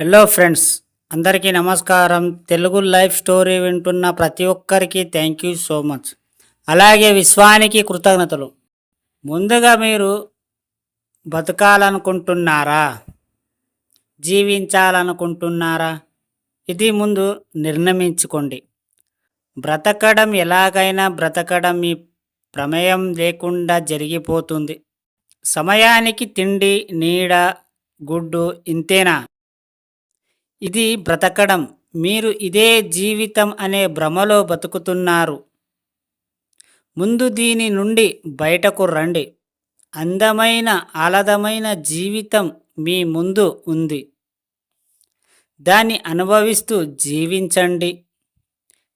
Hello friends అందరికీ నమస్కారం. Telugu life story వింటున్న ప్రతి ఒక్కరికి థ్యాంక్ యూ సో మచ్ అలాగే విశ్వానికి కృతజ్ఞతలు. ముందుగా మీరు బతకాలనుకుంటున్నారా? జీవించాలనుకుంటున్నారా? ఇది ముందు నిర్ణయించుకోండి. బ్రతకడం ఎలాగైనా బ్రతకడం మీ ప్రమేయం లేకుండా జరిగిపోతుంది. సమయానికి తిండి నీడ గుడ్డు ఇంతేనా? ఇది బ్రతకడం. మీరు ఇదే జీవితం అనే భ్రమలో బతుకుతున్నారు. ముందు దీని నుండి బయటకు రండి. అందమైన ఆలదమైన జీవితం మీ ముందు ఉంది. దాన్ని అనుభవిస్తూ జీవించండి.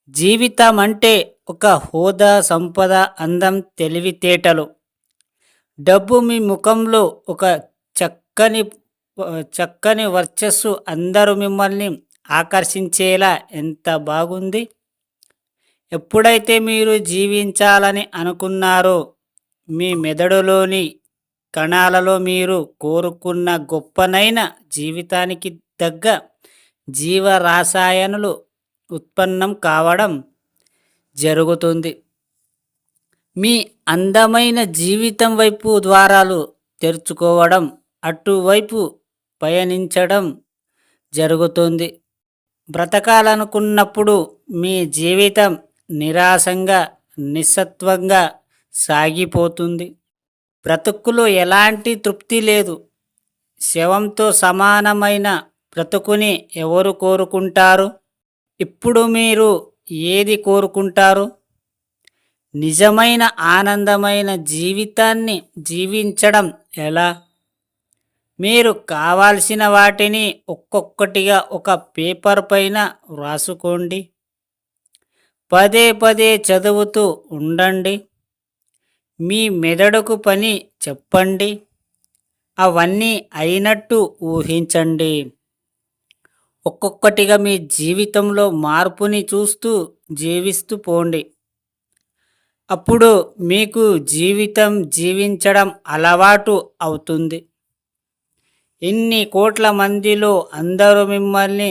జీవితం అంటే ఒక హోదా సంపద అందం తెలివితేటలు. డబ్బు మీ ముఖంలో ఒక చక్కని చక్కని వర్చస్సు అందరూ మిమ్మల్ని ఆకర్షించేలా ఎంత బాగుంది. ఎప్పుడైతే మీరు జీవించాలని అనుకున్నారో మీ మెదడులోని కణాలలో మీరు కోరుకున్న గొప్పనైన జీవితానికి తగ్గ జీవరాసాయనులు ఉత్పన్నం కావడం జరుగుతుంది. మీ అందమైన జీవితం వైపు ద్వారాలు తెరుచుకోవడం అటువైపు పయనించడం జరుగుతుంది. బ్రతకాలనుకున్నప్పుడు మీ జీవితం నిరాశంగా నిస్సత్వంగా సాగిపోతుంది. బ్రతుకులో ఎలాంటి తృప్తి లేదు. శవంతో సమానమైన బ్రతుకుని ఎవరు కోరుకుంటారు? ఇప్పుడు మీరు ఏది కోరుకుంటారు? నిజమైన ఆనందమైన జీవితాన్ని జీవించడం ఎలా? మీరు కావాల్సిన వాటిని ఒక్కొక్కటిగా ఒక పేపర్ పైన వ్రాసుకోండి. పదే పదే చదువుతూ ఉండండి. మీ మెదడుకు పని చెప్పండి. అవన్నీ అయినట్టు ఊహించండి. ఒక్కొక్కటిగా మీ జీవితంలో మార్పుని చూస్తూ జీవిస్తూ పోండి. అప్పుడు మీకు జీవితం జీవించడం అలవాటు అవుతుంది. ఇన్ని కోట్ల మందిలో అందరూ మిమ్మల్ని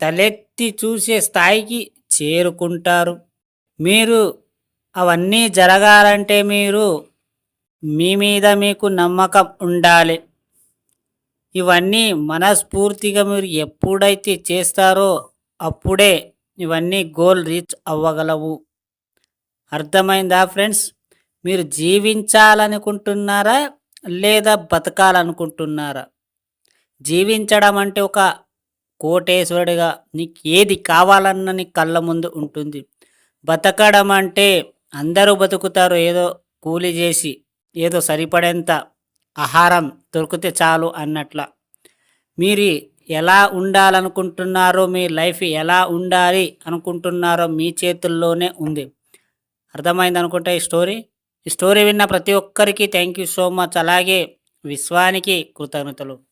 తలెత్తి చూసే స్థాయికి చేరుకుంటారు. మీరు అవన్నీ జరగాలంటే మీరు మీ మీద మీకు నమ్మకం ఉండాలి. ఇవన్నీ మనస్ఫూర్తిగా మీరు ఎప్పుడైతే చేస్తారో అప్పుడే ఇవన్నీ గోల్ రీచ్ అవ్వగలవు. అర్థమైందా ఫ్రెండ్స్? మీరు జీవించాలనుకుంటున్నారా లేదా బతకాలనుకుంటున్నారా? జీవించడం అంటే ఒక కోటేశ్వరుడిగా నీకు ఏది కావాలన్న నీ కళ్ళ ముందు ఉంటుంది. బతకడం అంటే అందరూ బతుకుతారు. ఏదో కూలి చేసి ఏదో సరిపడేంత ఆహారం దొరికితే చాలు అన్నట్ల. మీరు ఎలా ఉండాలనుకుంటున్నారో మీ లైఫ్ ఎలా ఉండాలి అనుకుంటున్నారో మీ చేతుల్లోనే ఉంది. అర్థమైంది అనుకుంటా ఈ స్టోరీ? ఈ స్టోరీ విన్న ప్రతి ఒక్కరికి థ్యాంక్ యూ సో మచ్. అలాగే విశ్వానికి కృతజ్ఞతలు.